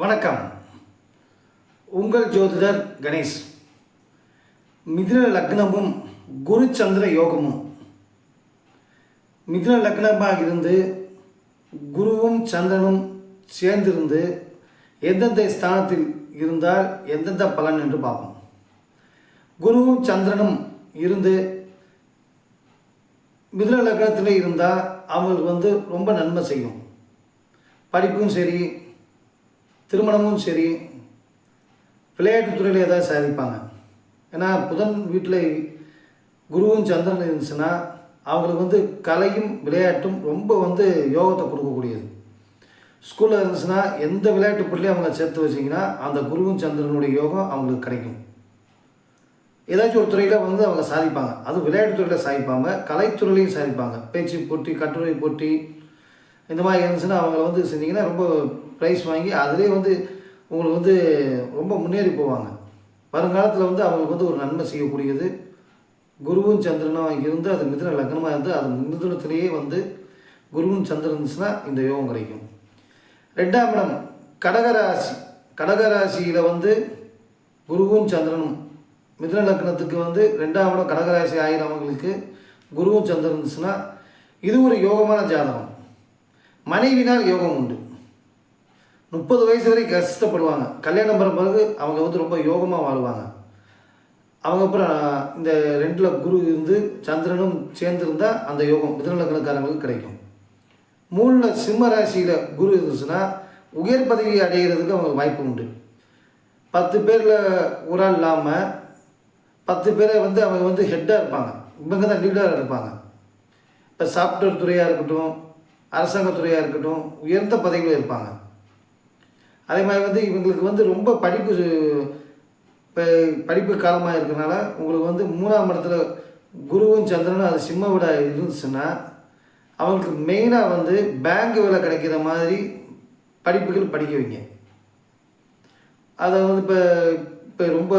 வணக்கம். உங்கள் ஜோதிடர் கணேஷ். மிதுன லக்னமும் குரு சந்திர யோகமும். மிதுன லக்னமாக இருந்து குருவும் சந்திரனும் சேர்ந்திருந்து எந்தெந்த ஸ்தானத்தில் இருந்தால் எந்தெந்த பலன் என்று பார்ப்போம். குருவும் சந்திரனும் இருந்து மிதுன லக்னத்தில் இருந்தால் அவங்களுக்கு வந்து ரொம்ப நன்மை செய்யும். படிப்பும் சரி திருமணமும் சரி விளையாட்டு துறையில் ஏதாவது சாதிப்பாங்க. ஏன்னா புதன் வீட்டில் குருவும் சந்திரன் இருந்துச்சுன்னா அவங்களுக்கு வந்து கலையும் விளையாட்டும் ரொம்ப வந்து யோகத்தை கொடுக்கக்கூடியது. ஸ்கூலில் இருந்துச்சுன்னா எந்த விளையாட்டு பொருளையும் அவங்க சேர்த்து வச்சிங்கன்னா அந்த குருவும் சந்திரனுடைய யோகம் அவங்களுக்கு கிடைக்கும். ஏதாச்சும் ஒரு துறையில் வந்து அவங்க சாதிப்பாங்க. அது விளையாட்டு துறையில் சாதிப்பாங்க கலைத்துறையிலையும் சாதிப்பாங்க. பேச்சு போட்டி கட்டுரை போட்டி இந்த மாதிரி இருந்துச்சுன்னா அவங்கள வந்து செஞ்சிங்கன்னா ரொம்ப ப்ரைஸ் வாங்கி அதிலே வந்து உங்களுக்கு வந்து ரொம்ப முன்னேறி போவாங்க. வருங்காலத்தில் வந்து அவங்களுக்கு வந்து ஒரு நன்மை செய்யக்கூடியது. குருவும் சந்திரனும் இருந்து அது மிதுன லக்னமாக இருந்து அது மிதுனத்திலேயே வந்து குருவும் சந்திரன் இருந்துச்சுன்னா இந்த யோகம் கிடைக்கும். ரெண்டாம் இடம் கடகராசி. கடகராசியில் வந்து குருவும் சந்திரனும் மிதுன லக்னத்துக்கு வந்து ரெண்டாம் இடம் கடகராசி ஆகிறவங்களுக்கு குருவும் சந்திரன் இருந்துச்சுன்னா இது ஒரு யோகமான ஜாதகம். மனைவினால் யோகம் உண்டு. முப்பது வயசு வரைக்கும் கஷ்டப்படுவாங்க. கல்யாணம் பண்ண பிறகு அவங்க வந்து ரொம்ப யோகமாக வாழ்வாங்க. அவங்க அப்புறம் இந்த ரெண்டில் குரு இருந்து சந்திரனும் சேர்ந்துருந்தா அந்த யோகம் மிதநலக்கணக்காரங்களுக்கு கிடைக்கும். மூணில் சிம்ம ராசியில் குரு இருந்துச்சுன்னா உயர் பதவி அடைகிறதுக்கு அவங்களுக்கு வாய்ப்பு உண்டு. பத்து பேரில் ஒரு ஆள் இல்லாமல் பத்து பேரை வந்து அவங்க வந்து ஹெட்டாக இருப்பாங்க. இவங்க தான் லீடராக இருப்பாங்க. இப்போ சாஃப்ட்வேர் துறையாக இருக்கட்டும் அரசாங்கத்துறையாக இருக்கட்டும் உயர்ந்த பதவியில் இருப்பாங்க. அதே மாதிரி வந்து இவங்களுக்கு வந்து ரொம்ப படிப்பு இப்போ படிப்பு காலமாக இருக்கிறனால உங்களுக்கு வந்து மூணாம் இடத்துல குருவும் சந்திரனும் அது சிம்ம விட இருந்துச்சுன்னா அவங்களுக்கு மெயினாக வந்து பேங்க் வேலை கிடைக்கிற மாதிரி படிப்புகள் படிக்க வைங்க. அதை வந்து இப்போ இப்போ ரொம்ப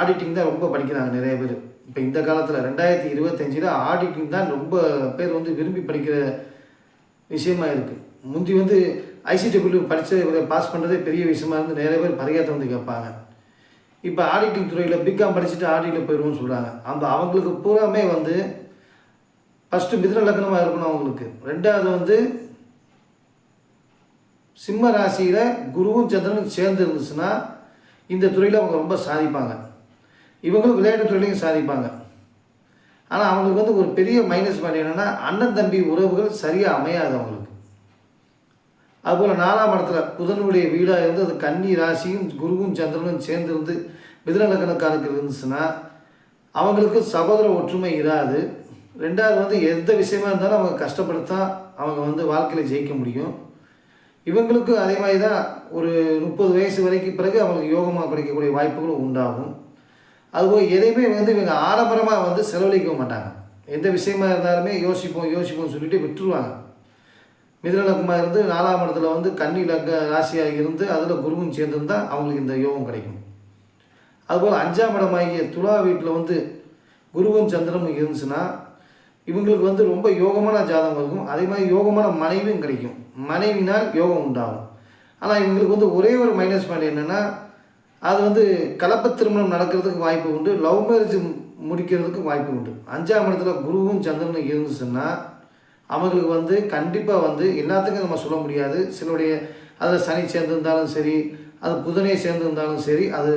ஆடிட்டிங் தான் ரொம்ப படிக்கிறாங்க நிறைய பேர். இப்போ இந்த காலத்தில் ரெண்டாயிரத்தி இருபத்தஞ்சில் ஆடிட்டிங் தான் ரொம்ப பேர் வந்து விரும்பி படிக்கிற விஷயமா இருக்குது முந்தி வந்து ஐசிடபிள்யூ படித்து பாஸ் பண்ணுறதே பெரிய விஷயமா இருந்து நிறைய பேர் பரிகாரத்தை வந்து கேட்பாங்க. இப்போ ஆடிட்டிங் துறையில் பிகாம் படிச்சுட்டு ஆடிட்டில் போயிடுவோம்னு சொல்கிறாங்க அந்த அவங்களுக்கு பூராமே வந்து ஃபஸ்ட்டு மிதுன லக்னமாக இருக்கணும் அவங்களுக்கு. ரெண்டாவது வந்து சிம்ம ராசியில் குருவும் சந்திரனும் சேர்ந்து இருந்துச்சுன்னா இந்த துறையில் அவங்க ரொம்ப சாதிப்பாங்க. இவங்களும் விளையாட்டு துறையிலையும் சாதிப்பாங்க. ஆனால் அவங்களுக்கு வந்து ஒரு பெரிய மைனஸ் பாயிண்ட் என்னென்னா அண்ணன் தம்பி உறவுகள் சரியாக அமையாது அவங்களுக்கு. அதுபோல் நாலாம் இடத்துல புதனுடைய வீடாக இருந்து அது கன்னி ராசியும் குருவும் சந்திரனும் சேர்ந்திருந்து மிதுனலக்கணக்காரருக்கு இருந்துச்சுன்னா அவங்களுக்கு சகோதர ஒற்றுமை இராது. ரெண்டாவது வந்து எந்த விஷயமா இருந்தாலும் அவங்க கஷ்டப்படுத்தான் அவங்க வந்து வாழ்க்கையில் ஜெயிக்க முடியும். இவங்களுக்கும் அதே மாதிரி தான் ஒரு முப்பது வயசு வரைக்கும் பிறகு அவங்களுக்கு யோகமாக கிடைக்கக்கூடிய வாய்ப்புகளும் உண்டாகும். அதுபோல் எதையுமே வந்து இவங்க ஆடம்பரமாக வந்து செலவழிக்க மாட்டாங்க. எந்த விஷயமா இருந்தாலுமே யோசிப்போம் யோசிப்போம்னு சொல்லிட்டு விட்டுருவாங்க. மிதுனலக்கமாக இருந்து நாலாம் இடத்துல வந்து கன்னி லக்க ராசியாக இருந்து அதில் குருவும் சேர்ந்துருந்தால் அவங்களுக்கு இந்த யோகம் கிடைக்கும். அதுபோல் அஞ்சாம் இடமாகிய துலா வீட்டில் வந்து குருவும் சந்திரனும் இருந்துச்சுன்னா இவங்களுக்கு வந்து ரொம்ப யோகமான ஜாதகம் இருக்கும். அதே மாதிரி யோகமான மனைவியும் கிடைக்கும். மனைவினால் யோகம் உண்டாகும். ஆனால் இவங்களுக்கு வந்து ஒரே ஒரு மைனஸ் பாயிண்ட் என்னென்னா அது வந்து கலப்பு திருமணம் நடக்கிறதுக்கு வாய்ப்பு உண்டு லவ் மேரேஜ் முடிக்கிறதுக்கு வாய்ப்பு உண்டு. அஞ்சாம் இடத்துல குருவும் சந்திரனும் இருந்துச்சுன்னா அவங்களுக்கு வந்து கண்டிப்பாக வந்து எல்லாத்துக்கும் நம்ம சொல்ல முடியாது. சிலருடைய அதில் சனி சேர்ந்துருந்தாலும் சரி அது புதனை சேர்ந்துருந்தாலும் சரி அது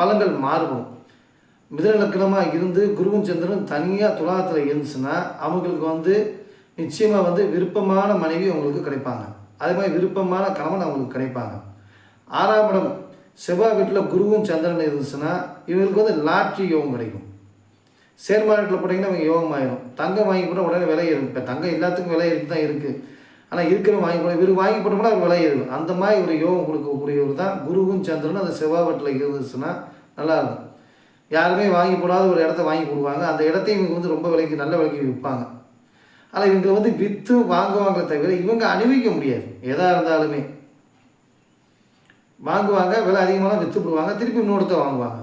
பலங்கள் மாறுபடும். மிதநலக்கணமாக இருந்து குருவும் சந்திரனும் தனியாக துலாத்தில் இருந்துச்சுன்னா அவங்களுக்கு வந்து நிச்சயமாக வந்து விருப்பமான மனைவி அவங்களுக்கு கிடைப்பாங்க. அதே மாதிரி விருப்பமான கணவன் அவங்களுக்கு கிடைப்பாங்க. ஆறாம் இடம் செவ்வாய் வீட்டில் குருவும் சந்திரன் இருந்துச்சுன்னா இவங்களுக்கு வந்து லாட்ரி யோகம் கிடைக்கும். ஷேர் மார்க்கெட்டில் போட்டிங்கன்னா அவங்க யோகம் ஆயிடும் தங்கம் வாங்கி போட்டால் உடனே விலை ஏறும். இப்போ தங்கம் எல்லாத்துக்கும் விலை ஏறி தான் இருக்குது ஆனால் இருக்கிற வாங்கி போட இவர் வாங்கி போட்டோம்னா விலை ஏறும். அந்த மாதிரி ஒரு யோகம் கொடுக்கக்கூடியவர் தான் குருவும் சந்திரனும் அந்த செவ்வாய் வீட்டில் இருந்துச்சுன்னா நல்லாயிருக்கும். யாருமே வாங்கி போடாத ஒரு இடத்த வாங்கி போடுவாங்க அந்த இடத்தையும் இவங்க வந்து ரொம்ப விலைக்கு நல்ல விலைக்கு விற்பாங்க. ஆனால் இவங்க வந்து விற்று வாங்குவாங்களே தவிர இவங்க அணிவிக்க முடியாது. எதாக இருந்தாலுமே. வாங்குவாங்க விலை அதிகமாக விற்று போடுவாங்க திருப்பி இன்னொருத்த வாங்குவாங்க.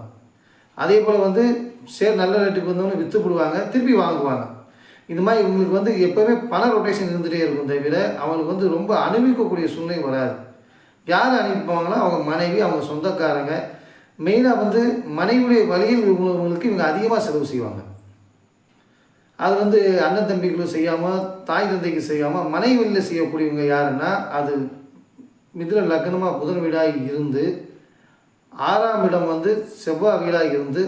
அதே போல் வந்து சேர் நல்ல ரேட்டுக்கு வந்தவொடனே விற்று போடுவாங்க திருப்பி வாங்குவாங்க. இந்த மாதிரி இவங்களுக்கு வந்து எப்போவுமே பண ரொட்டேஷன் இருந்துகிட்டே இருக்கும் தவிர அவங்களுக்கு வந்து ரொம்ப அனுபவிக்கக்கூடிய சூழ்நிலை வராது. யார் அனுப்பிப்பாங்கன்னா அவங்க மனைவி அவங்க சொந்தக்காரங்க மெயினாக வந்து மனைவியுடைய வழியில் உள்ளவங்களுக்கு இவங்க அதிகமாக செலவு செய்வாங்க. அது வந்து அண்ணன் தம்பிகளும் செய்யாமல் தாய் தந்தைக்கு செய்யாமல் மனைவியில் செய்யக்கூடியவங்க யாருன்னா அது மிதுன லக்னமாக புதன் வீடாக இருந்து ஆறாம் இடம் வந்து செவ்வாய் வீடாக இருந்து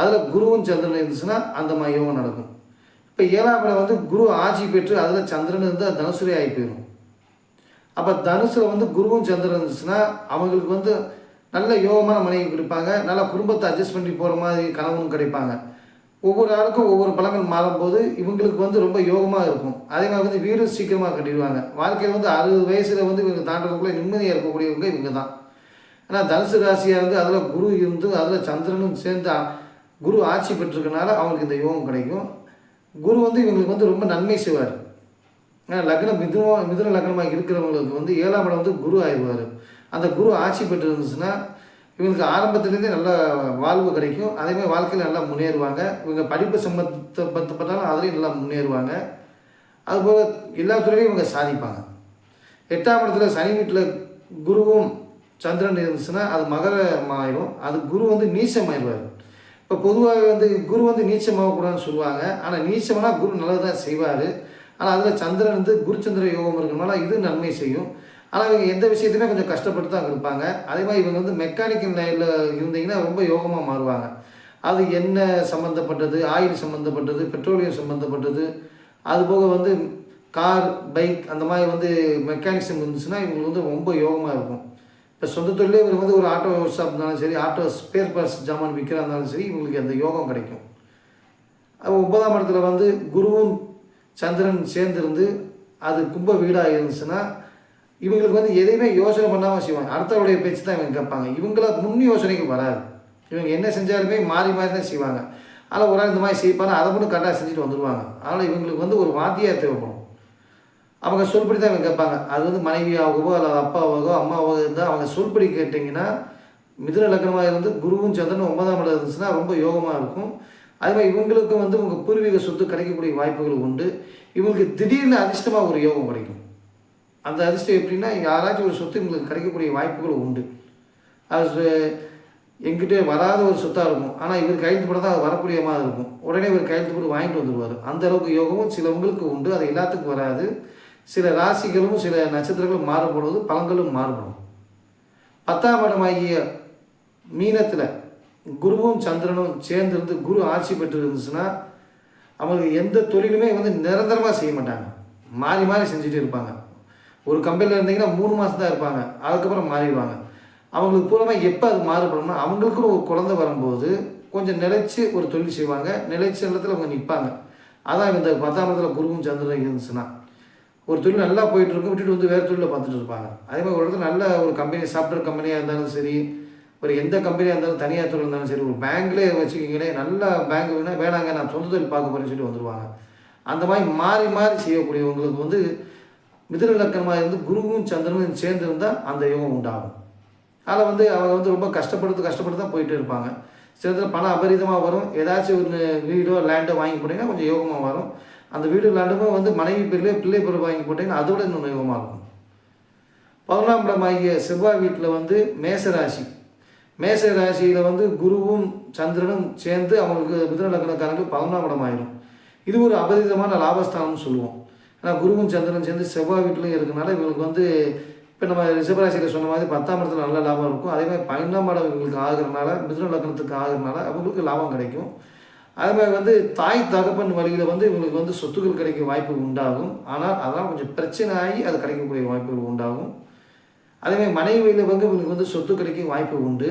அதில் குருவும் சந்திரன் இருந்துச்சுன்னா அந்த மாதிரி யோகம் நடக்கும். இப்போ ஏழாம் இடம் வந்து குரு ஆட்சி பெற்று அதில் சந்திரன் இருந்தால் தனுசுரே ஆகி போயிடும் அப்போ தனுசில் வந்து குருவும் சந்திரன் இருந்துச்சுன்னா அவங்களுக்கு வந்து நல்ல யோகமான மனைவி கொடுப்பாங்க. நல்லா குடும்பத்தை அட்ஜஸ்ட் பண்ணி போகிற மாதிரி கணவனும் கிடைப்பாங்க. ஒவ்வொரு ஆளுக்கும் ஒவ்வொரு பலங்கள் மாறும்போது இவங்களுக்கு வந்து ரொம்ப யோகமாக இருக்கும். அதே மாதிரி வந்து வீடு சீக்கிரமாக கட்டிடுவாங்க. வாழ்க்கையில் வந்து அறுபது வயசில் வந்து இவங்க தாண்டதுக்குள்ளே நிம்மதியாக இருக்கக்கூடியவங்க இவங்க தான் ஏன்னா தனுசு ராசியாக இருந்து அதில் குரு இருந்து அதில் சந்திரனும் சேர்ந்து குரு ஆட்சி பெற்றிருக்கனால அவங்களுக்கு இந்த யோகம் கிடைக்கும். குரு வந்து இவங்களுக்கு வந்து ரொம்ப நன்மை செய்வார். ஏன்னா லக்னம் மிதுனம் மிதுன லக்னமாக இருக்கிறவங்களுக்கு வந்து ஏழாம் இடம் வந்து குரு ஆயிடுவார். அந்த குரு ஆட்சி பெற்று இருந்துச்சுன்னா இவங்களுக்கு ஆரம்பத்துலேருந்தே நல்ல வாழ்வு கிடைக்கும். அதேமாதிரி வாழ்க்கையில் நல்லா முன்னேறுவாங்க. இவங்க படிப்பு சம்பந்தப்பட்டாலும் அதுலேயும் நல்லா முன்னேறுவாங்க. அதுபோல் எல்லா துறையிலையும் இவங்க சாதிப்பாங்க. எட்டாம் இடத்துல சனி வீட்டில் குருவும் சந்திரன் இருந்துச்சுன்னா அது மகரமாயிரும். அது குரு வந்து நீச்சமாயிடுவார். இப்போ பொதுவாக வந்து குரு வந்து நீச்சமாகக்கூடாதுன்னு சொல்லுவாங்க. ஆனால் நீச்சம்னா குரு நல்லது தான் செய்வார். ஆனால் அதில் சந்திரன் வந்து குருச்சந்திர யோகம் இருக்கிறனால இது நன்மை செய்யும். ஆனால் இவங்க எந்த விஷயத்தையுமே கொஞ்சம் கஷ்டப்பட்டு தான் இருப்பாங்க. அதே மாதிரி இவங்க வந்து மெக்கானிக்கல் லைனில் இருந்தீங்கன்னா ரொம்ப யோகமாக மாறுவாங்க. அது எண்ணெய் சம்மந்தப்பட்டது ஆயில் சம்மந்தப்பட்டது பெட்ரோலியம் சம்மந்தப்பட்டது அதுபோக வந்து கார் பைக் அந்த மாதிரி வந்து மெக்கானிக்ஸம் இருந்துச்சுன்னா இவங்களுக்கு வந்து ரொம்ப யோகமாக இருக்கும். இப்போ சொந்த தொழிலே இவர் வந்து ஒரு ஆட்டோ ஷாப் இருந்தாலும் சரி ஆட்டோ ஸ்பேர் பார்ட்ஸ் ஜாமான் விற்கிறா இருந்தாலும் சரி இவங்களுக்கு அந்த யோகம் கிடைக்கும். ஒன்பதாம் இடத்துல வந்து குருவும் சந்திரன் சேர்ந்திருந்து அது கும்ப வீடாக இருந்துச்சுன்னா இவங்களுக்கு வந்து எதையுமே யோசனை பண்ணாமல் செய்வாங்க. அடுத்தவருடைய பேச்சு தான் இவங்க கேட்பாங்க. இவங்கள முன் யோசனைக்கு வராது. இவங்க என்ன செஞ்சாலுமே மாறி மாறி தான் செய்வாங்க. ஆனால் ஒரு ஆள் இந்த மாதிரி செய்ப்பாங்க அதை மட்டும் கரெக்டாக செஞ்சுட்டு வந்துடுவாங்க அதனால் இவங்களுக்கு வந்து ஒரு வாத்தியார் தேவைப்படும். அவங்க சொல்படி தான் இவங்க கேட்பாங்க. அது வந்து மனைவியாகவோ அல்லது அப்பாவாகவோ அம்மாவாகவோ இருந்தால் அவங்க சொல்படி கேட்டிங்கன்னா மிதுன லக்னமாக இருந்து குருவும் சந்திரனும் ஒன்பதாம் இடம் இருந்துச்சுன்னா ரொம்ப யோகமாக இருக்கும். அதே மாதிரி இவங்களுக்கும் வந்து உங்கள் பூர்வீக சொத்து கிடைக்கக்கூடிய வாய்ப்புகள் உண்டு. இவங்களுக்கு திடீர்னு அதிர்ஷ்டமாக ஒரு யோகம் கிடைக்கும். அந்த அதிர்ஷ்டம் எப்படின்னா யாராச்சும் ஒரு சொத்து எங்களுக்கு கிடைக்கக்கூடிய வாய்ப்புகள் உண்டு. அது எங்கிட்ட வராத ஒரு சொத்தாக இருக்கும். ஆனால் இவர் கையெழுத்து போட தான் அது வரக்கூடிய மாதிரி இருக்கும். உடனே இவர் கையெழுத்து போட்டு வாங்கிட்டு வந்துடுவார் அந்த அளவுக்கு யோகமும் சிலவங்களுக்கு உண்டு. அது எல்லாத்துக்கும் வராது. சில ராசிகளும் சில நட்சத்திரங்களும் மாறுபடுவது பழங்களும் மாறுபடும். பத்தாம் இடமாகிய மீனத்தில் குருவும் சந்திரனும் சேர்ந்திருந்து குரு ஆட்சி பெற்று இருந்துச்சுன்னா அவங்களுக்கு எந்த தொழிலுமே வந்து நிரந்தரமாக செய்ய மாட்டாங்க. மாறி மாறி செஞ்சுட்டு இருப்பாங்க. ஒரு கம்பெனியில் இருந்தீங்கன்னா மூணு மாதம் தான் இருப்பாங்க. அதுக்கப்புறம் மாறிடுவாங்க. அவங்களுக்கு பூர்வமாக எப்போ அது மாறுபடும்னா அவங்களுக்குன்னு ஒரு குழந்தை வரும்போது கொஞ்சம் நிலைச்சு ஒரு தொழில் செய்வாங்க. நிலைச்ச இடத்துல அவங்க நிற்பாங்க அதான் இந்த பத்தாம் இடத்துல குருவும் சந்திரன் இருந்துச்சுன்னா ஒரு தொழில் நல்லா போயிட்டு இருக்கும் விட்டுட்டு வந்து வேறு தொழிலை பார்த்துட்டு இருப்பாங்க. அதே மாதிரி ஒரு இடத்துல நல்ல ஒரு கம்பெனி சாஃப்ட்வேர் கம்பெனியாக இருந்தாலும் சரி ஒரு எந்த கம்பெனியாக இருந்தாலும் தனியார் தொழில் இருந்தாலும் சரி ஒரு பேங்க்லேயே வச்சுக்கிங்களே நல்ல பேங்க் வேணால் வேணாங்க நான் சொந்த தொழில் பார்க்க போகிறேன்னு சொல்லி வந்துடுவாங்க அந்த மாதிரி மாறி மாறி செய்யக்கூடியவங்களுக்கு வந்து மிதுன லக்கணமாக இருந்து குருவும் சந்திரனும் சேர்ந்து இருந்தால் அந்த யோகம் உண்டாகும். அதில் வந்து அவங்க வந்து ரொம்ப கஷ்டப்படுத்து கஷ்டப்பட்டு தான் போயிட்டு இருப்பாங்க. சில பணம் அபரிதமாக வரும். ஏதாச்சும் ஒரு வீடோ லேண்டோ வாங்கி போட்டிங்கன்னா கொஞ்சம் யோகமாக வரும். அந்த வீடு லேண்டுமே வந்து மனைவி பேர்லேயே பிள்ளை பேர் வாங்கி போட்டிங்கன்னா அதோட இன்னும் யோகமாக இருக்கும். பதினொன்றாம் இடம் ஆகிய செவ்வாய் வீட்டில் வந்து மேச ராசி. மேச ராசியில் வந்து குருவும் சந்திரனும் சேர்ந்து அவங்களுக்கு மிதுன லக்னக்காரங்களுக்கு பதினொன்றாம் இடம் ஆயிடும் இது ஒரு அபரிதமான லாபஸ்தானம்னு சொல்லுவோம். ஆனால் குருவும் சந்திரன் சேர்ந்து செவ்வாய் வீட்டிலும் இருக்கனால இவங்களுக்கு வந்து இப்போ நம்ம ரிஷபராசியில் சொன்ன மாதிரி பத்தாம் இடத்துல நல்ல லாபம் இருக்கும். அதே மாதிரி பன்னெண்டாம் இடம் இவங்களுக்கு ஆகிறனால மிதுன லக்னத்துக்கு ஆகுறதுனால அவங்களுக்கு லாபம் கிடைக்கும். அதே மாதிரி வந்து தாய் தகப்பன் வழியில் வந்து இவங்களுக்கு வந்து சொத்துக்கள் கிடைக்க வாய்ப்பு உண்டாகும். ஆனால் அதெல்லாம் கொஞ்சம் பிரச்சனை ஆகி அது கிடைக்கக்கூடிய வாய்ப்புகள் உண்டாகும். அதேமாதிரி மனைவியில் வந்து இவங்களுக்கு வந்து சொத்து கிடைக்க வாய்ப்பு உண்டு.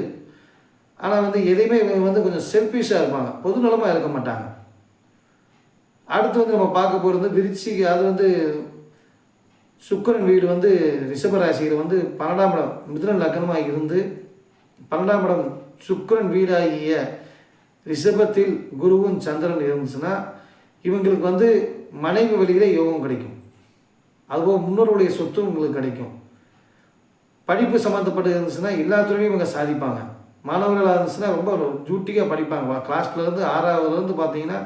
ஆனால் வந்து எதையுமே இவங்க வந்து கொஞ்சம் செல்ஃபிஷாக இருப்பாங்க. பொதுநலமாக இருக்க மாட்டாங்க. அடுத்து வந்து நம்ம பார்க்க போகிறது விருச்சி அது வந்து சுக்கரன் வீடு வந்து ரிஷபராசியில் வந்து பன்னெண்டாம் இடம் மிதுன லக்னமாக இருந்து பன்னெண்டாம் இடம் சுக்கரன் வீடாகிய ரிஷபத்தில் குருவும் சந்திரன் இருந்துச்சுன்னா இவங்களுக்கு வந்து மனைவி வழியிலே யோகம் கிடைக்கும். அதுபோல் முன்னோருடைய சொத்தும் உங்களுக்கு கிடைக்கும். படிப்பு சம்மந்தப்பட்டு இருந்துச்சுன்னா எல்லா துறையும் இவங்க சாதிப்பாங்க. மாணவர்களாக இருந்துச்சுன்னா ரொம்ப ஜூட்டிக்காக படிப்பாங்க. கிளாஸ்லேருந்து ஆறாவதுலேருந்து பார்த்தீங்கன்னா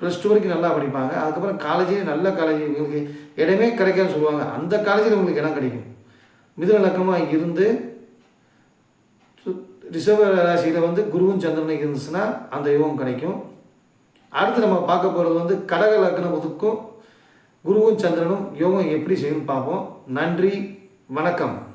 ப்ளஸ் டூ வரைக்கும் நல்லா படிப்பாங்க. அதுக்கப்புறம் காலேஜே நல்ல காலேஜ் இவங்களுக்கு இடமே கிடைக்காதுன்னு சொல்லுவாங்க. அந்த காலேஜில் உங்களுக்கு இடம் கிடைக்கும். மிதுன லக்கமாக இருந்து சு- ரிஷப ராசியில் வந்து குருவும் சந்திரனும் இருந்துச்சுன்னா அந்த யோகம் கிடைக்கும். அடுத்து நம்ம பார்க்க போகிறது வந்து கடக லக்னத்துக்கும் குருவும் சந்திரனும் யோகம் எப்படி செய்யணும்னு பார்ப்போம். நன்றி வணக்கம்.